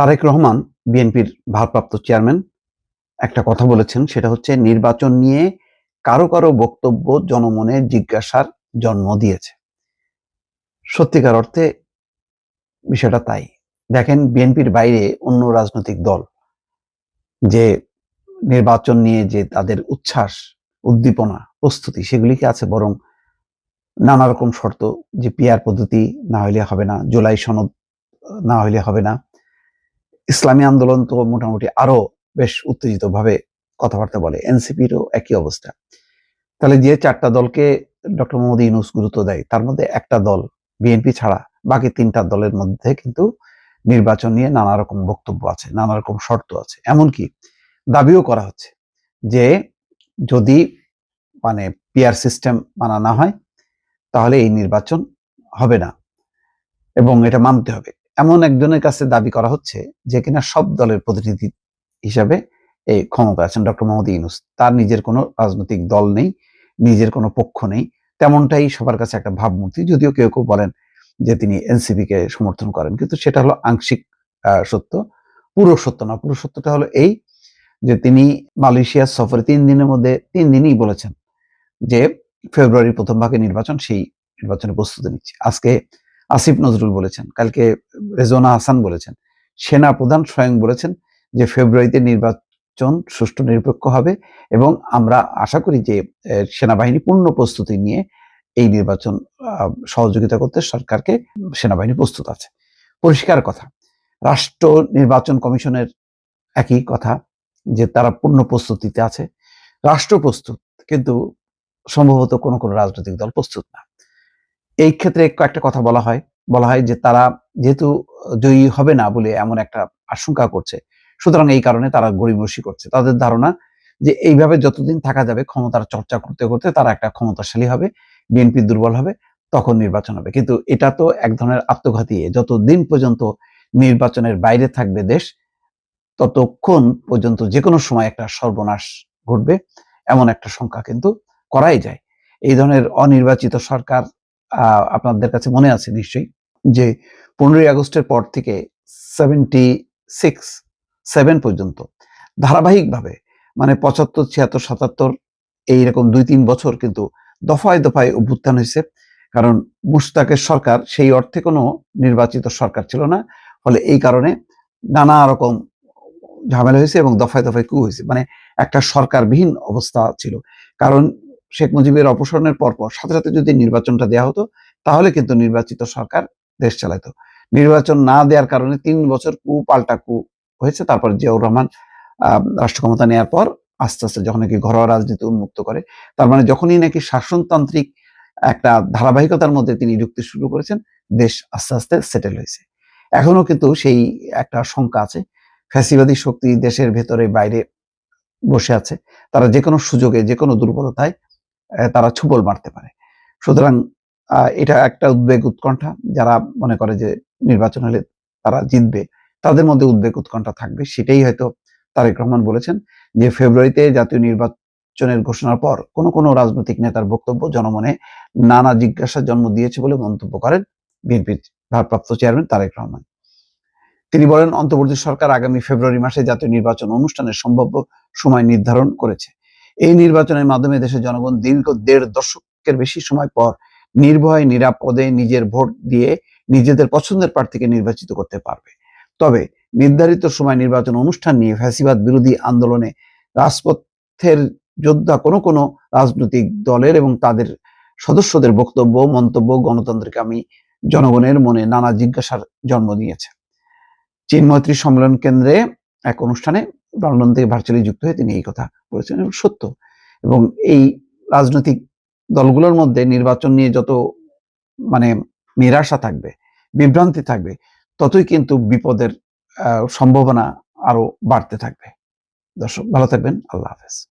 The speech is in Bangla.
তারেক রহমান, বিএনপির ভারপ্রাপ্ত চেয়ারম্যান, একটা কথা বলেছেন, সেটা হচ্ছে নির্বাচন নিয়ে কারও কারও বক্তব্য জনমনে জিজ্ঞাসার জন্ম দিয়েছে। সত্যিকার অর্থে বিষয়টা তাই। দেখেন, বিএনপির বাইরে অন্য রাজনৈতিক দল যে নির্বাচন নিয়ে যে তাদের উচ্ছ্বাস, উদ্দীপনা, প্রস্তুতি সেগুলিকে আছে? বরং নানা রকম শর্ত যে পিয়ার পদ্ধতি না হইলে হবে না, জুলাই সনদ না হইলে হবে না ইসলামী আন্দোলন তো মোটামুটি আরও বেশ উত্তেজিত ভাবে কথাবার্তা বলে। এনসিপিরও একই অবস্থা। তাহলে যে চারটা দলকে ডক্টর মোহাম্মদ ইউনুস গুরুত্ব দেয়, তার মধ্যে একটা দল বিএনপি ছাড়া বাকি তিনটা দলের মধ্যে কিন্তু নির্বাচন নিয়ে নানা রকম বক্তব্য আছে, নানা রকম শর্ত আছে। এমনকি দাবিও করা হচ্ছে যে যদি মানে পিয়ার সিস্টেম মানা না হয়, তাহলে এই নির্বাচন হবে না এবং এটা মানতে হবে। এমন একজনের কাছে দাবি করা হচ্ছে যে কিনা সব দলের প্রতিনিধি হিসাবে এই ক্ষমতা আছেন ডক্টর মোহাম্মদ ইউনুস। তার নিজের কোনো রাজনৈতিক দল নেই, নিজের কোনো পক্ষ নেই। তেমনটাই সবার কাছে একটা ভাবমূর্তি, যদিও কেউ কেউ বলেন যে তিনি এনসিপি কে সমর্থন করেন। কিন্তু সেটা হলো আংশিক সত্য। পুরো সত্য না, পুরো সত্যটা হলো এই যে তিনি মালয়েশিয়া সফরে তিন দিনের মধ্যে, তিন দিনই বলেছেন যে ফেব্রুয়ারি প্রথম ভাগে নির্বাচন, সেই নির্বাচনে প্রস্তুতি নিচ্ছে। আজকে আসিফ নজরুল বলেছেন, কালকে রেজোনা হাসান বলেছেন, সেনা প্রধান স্বয়ং বলেছেন যে ফেব্রুয়ারিতে নির্বাচন সুষ্ঠু নিরপেক্ষ হবে এবং আমরা আশা করি যে সেনাবাহিনী পূর্ণ প্রস্তুতি নিয়ে এই নির্বাচন সহযোগিতা করতে সরকারকে সেনাবাহিনী প্রস্তুত আছে। পরিষ্কার কথা, রাষ্ট্র নির্বাচন কমিশনের একই কথা যে তারা পূর্ণ প্রস্তুতিতে আছে। রাষ্ট্র প্রস্তুত, কিন্তু সম্ভবত কোনো কোনো রাজনৈতিক দল প্রস্তুত না। এই ক্ষেত্রে কয়েকটা কথা বলা হয়। বলা হয় যে তারা যেহেতু জয়ী হবে না বলে এমন একটা আশঙ্কা করছে, সুতরাং এই কারণে তারা গরিবসী করছে। তাদের ধারণা যে এইভাবে যতদিন থাকা যাবে, ক্ষমতার চর্চা করতে করতে তারা একটা ক্ষমতাশালী হবে, বিএনপি দুর্বল হবে, তখন নির্বাচন হবে। কিন্তু এটা তো এক ধরনের আত্মঘাতী যতদিন পর্যন্ত নির্বাচনের বাইরে থাকবে দেশ, ততক্ষণ পর্যন্ত যে কোনো সময় একটা সর্বনাশ ঘটবে, এমন একটা সংখ্যা কিন্তু করাই যায়। এই ধরনের অনির্বাচিত সরকার আপনাদের কাছে মনে আছে নিশ্চয়ই, যে পনেরোই আগস্টের পর থেকে সেভেন্টি সিক্স সেভেন পর্যন্ত ধারাবাহিকভাবে মানে পঁচাত্তর, ছিয়াত্তর, সাতাত্তর এইরকম দুই, তিন বছর কিন্তু দফায় দফায় অভ্যুত্থান হয়েছে। কারণ মুশতাকের সরকার সেই অর্থে কোনো নির্বাচিত সরকার ছিল না, ফলে এই কারণে নানা রকম ঝামেলা হয়েছে এবং দফায় দফায় কু হয়েছে। মানে একটা সরকারবিহীন অবস্থা ছিল। কারণ শেখ মুজিবের অপসারণের পরপর সাথে সাথে যদি নির্বাচনটা দেওয়া হতো, তাহলে কিন্তু নির্বাচিত সরকার দেশ চালাতো নির্বাচন না দেওয়ার কারণে তিন বছর কু পাল্টা কু হয়েছে, তারপর জিয়াউর রহমান রাষ্ট্র ক্ষমতা নেওয়ার পর আস্তে আস্তে যখন নাকি ঘরোয়া রাজনীতি উন্মুক্ত করে, তার মানে যখনই নাকি শাসনতান্ত্রিক একটা ধারাবাহিকতার মধ্যে তিনি ঢুকতে শুরু করেছেন, দেশ আস্তে আস্তে সেটেল হয়েছে। এখনও কিন্তু সেই একটা শঙ্কা আছে। ফ্যাসিবাদী শক্তি দেশের ভেতরে বাইরে বসে আছে। তারা যে কোনো সুযোগে যে কোনো দুর্বলতায় তারা ছুবল মারতে পারে। সুতরাং এটা একটা উদ্বেগ উৎকণ্ঠা। যারা মনে করে যে নির্বাচন হলে তারা জিতবে, তাদের মধ্যে উদ্বেগ উৎকণ্ঠা থাকবে। সেটাই হয়তো তারেক রহমান বলেছেন যে, ফেব্রুয়ারিতে জাতীয় নির্বাচনের ঘোষণার পর কোন কোন রাজনৈতিক নেতার বক্তব্য জনমনে নানা জিজ্ঞাসার জন্ম দিয়েছে বলে মন্তব্য করেন বিএনপির ভারপ্রাপ্ত চেয়ারম্যান তারেক রহমান। তিনি বলেন, অন্তর্বর্তী সরকার আগামী ফেব্রুয়ারি মাসে জাতীয় নির্বাচন অনুষ্ঠানের সম্ভাব্য সময় নির্ধারণ করেছে। এই নির্বাচনের মাধ্যমে দেশের জনগণ দীর্ঘ দেড় দশকের বেশি সময় পর নির্ভয়, নিরাপদে নিজের ভোট দিয়ে নিজেদের পছন্দের প্রার্থীকে নির্বাচিত করতে পারবে। তবে নির্ধারিত সময় নির্বাচন অনুষ্ঠান নিয়ে ফ্যাসিবাদ বিরোধী আন্দোলনে রাজপথের যোদ্ধা কোনো কোনো রাজনৈতিক দলের এবং তাদের সদস্যদের বক্তব্য, মন্তব্য গণতান্ত্রিক আমি জনগণের মনে নানা জিজ্ঞাসার জন্ম দিয়েছে। চীন মৈত্রী সম্মেলন কেন্দ্রে এক অনুষ্ঠানে লন্ডন থেকে ভার্চুয়ালি যুক্ত হয়ে তিনি এই কথা বলেছেন, এবং সত্য। এবং এই রাজনৈতিক দলগুলোর মধ্যে নির্বাচন নিয়ে যত মানে নিরাশা থাকবে, বিভ্রান্তি থাকবে, ততই কিন্তু বিপদের সম্ভাবনা আরও বাড়তে থাকবে। দর্শক, ভালো থাকবেন। আল্লাহ হাফেজ।